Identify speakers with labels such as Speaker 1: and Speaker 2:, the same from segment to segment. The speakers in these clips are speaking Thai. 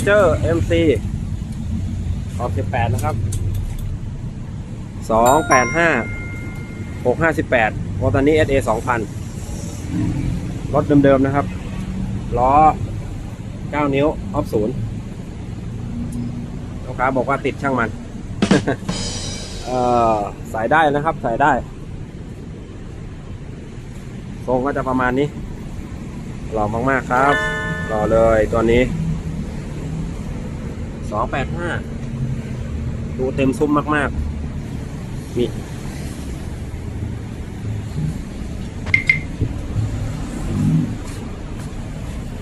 Speaker 1: Ranger MC ออก18 นะครับ 285 658โอตอนนี้ SA 2000 รถเดิม ๆ นะครับ ล้อ 9 นิ้ว ออฟศูนย์ลูกค้าบอกว่าติดช่างมัน เอ่อใส่ได้นะครับใส่ได้ทรงก็จะประมาณนี้หล่อมากๆครับ หล่อเลยตัวนี้ สองแปดห้าดูเต็มซุ้มมากๆนี่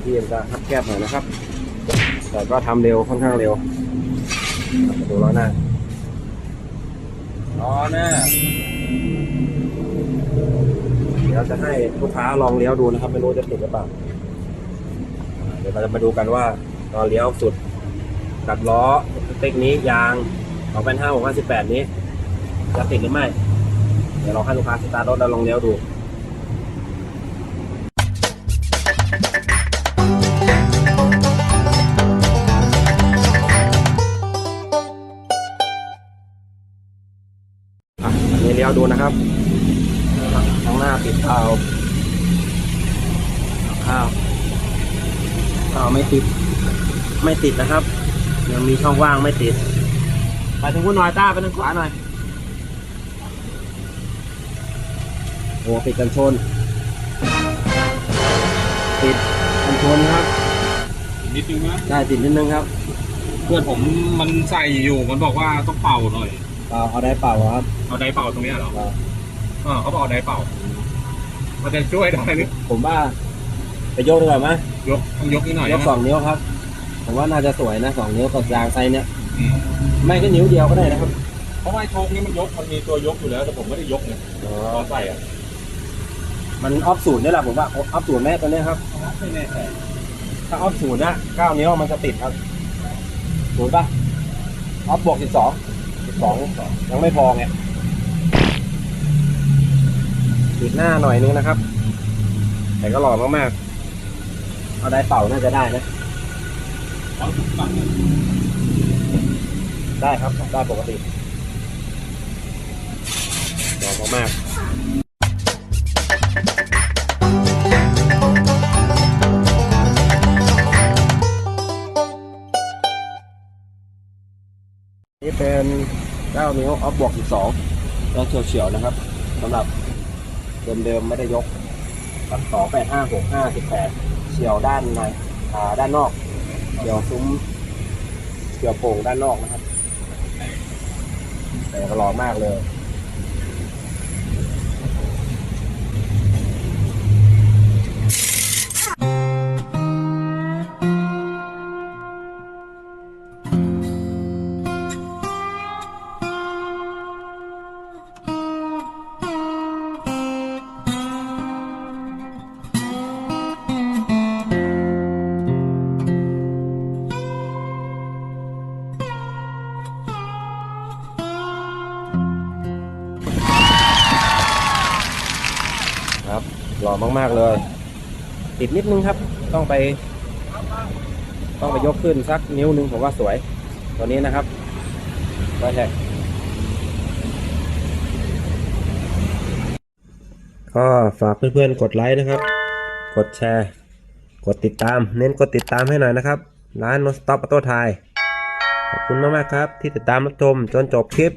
Speaker 1: พี่เอ็มจะทับแคบหน่อยนะครับ แต่ก็ทำเร็วค่อนข้างเร็วดูล้อหน้าล้อหน้าเดี๋ยวจะให้ลูกค้าลองเลี้ยวดูนะครับ ไม่รู้จะติดหรือเปล่าอ่าเดี๋ยวเราจะมาดูกันว่าตอนเลี้ยวสุด กัดล้อสเต็กนี้ยาง2558 นี้ จะติดหรือไม่ เดี๋ยวเราให้ลูกค้าสตาร์ทรถแล้วลองเลี้ยวดูอะอันนี้เลี้ยวดูนะครับข้างหน้าปิดเท้าข้าวข้าวไม่ติด ไม่ติดนะครับ ยังมีช่องว่างไม่ติด ไปทางคุณหน่อยต้าไปทางขวาหน่อยโอ้ปิดกันชน ติดกันชนครับ
Speaker 2: นิดนึงนะ
Speaker 1: ได้ติดนิดนึงครับ
Speaker 2: เพื่อนผมมันใส่อยู่ มันบอกว่าต้องเป่าหน่อย
Speaker 1: เปล่าเอาได้เปล่าครับ
Speaker 2: เอาไดร์เป่าตรงเนี้ยเหรอ
Speaker 1: เปล่า
Speaker 2: อ่าเขาบอกเอาไดร์เป่า มันจะช่วยได้ไหม
Speaker 1: ผมว่าไปยกดีกว่าไหม
Speaker 2: ยกต้องยกนิดหน่อย
Speaker 1: ยก
Speaker 2: นะ
Speaker 1: สองนิ้วครับ ผมว่าน่าจะสวยนะสองนิ้วกับยางไซส์เนี้ย
Speaker 2: อืม
Speaker 1: ไม่ก็นิ้วเดียวก็ได้นะครับ
Speaker 2: เพราะว่าไอ้โชคนี่มันยกมันมีตัวยกอยู่แล้วแต่ผมไม่ได้ยกเนี่ยตอนใส่อะ
Speaker 1: มันออฟศูนย์นี่แหละผมว่าออฟศูนย์แม่ตัวเนี้ยครับ
Speaker 2: ไม่แน่ใจ
Speaker 1: ถ้าออฟศูนย์นะเก้านิ้วมันจะติดครับศูนย์ป่ะออฟบวกสิบสองสิบสองยังไม่พอไงติดหน้าหน่อยนึงนะครับ แต่ก็หล่อมากๆเอาได้เป่าน่าจะได้นะ
Speaker 2: เอาทุกฝั่ง
Speaker 1: ได้ครับ ได้ปกติหล่อมากๆนี่เป็น9นิ้วออฟบวก12แล้วเฉียวๆนะครับสำหรับเดิมๆไม่ได้ยกสองแปดห้าหกับ2 8 5 6 5 18เฉียวด้านในด้านนอก เฉียวซุ้มเกี่ยวโป่งด้านนอกนะครับ แต่ก็หล่อมากเลย หล่อมากๆเลย ติดนิดนึงครับ ต้องไป ต้องไปยกขึ้นสักนิ้วนึงผมว่าสวย ตัวนี้นะครับไวแท็กก็ฝากเพื่อนๆกดไลค์นะครับ กดแชร์ กดติดตาม เน้นกดติดตามให้หน่อยนะครับ ร้าน No Stop Auto Thai ขอบคุณมากๆครับ ที่ติดตามรับชมจนจบคลิป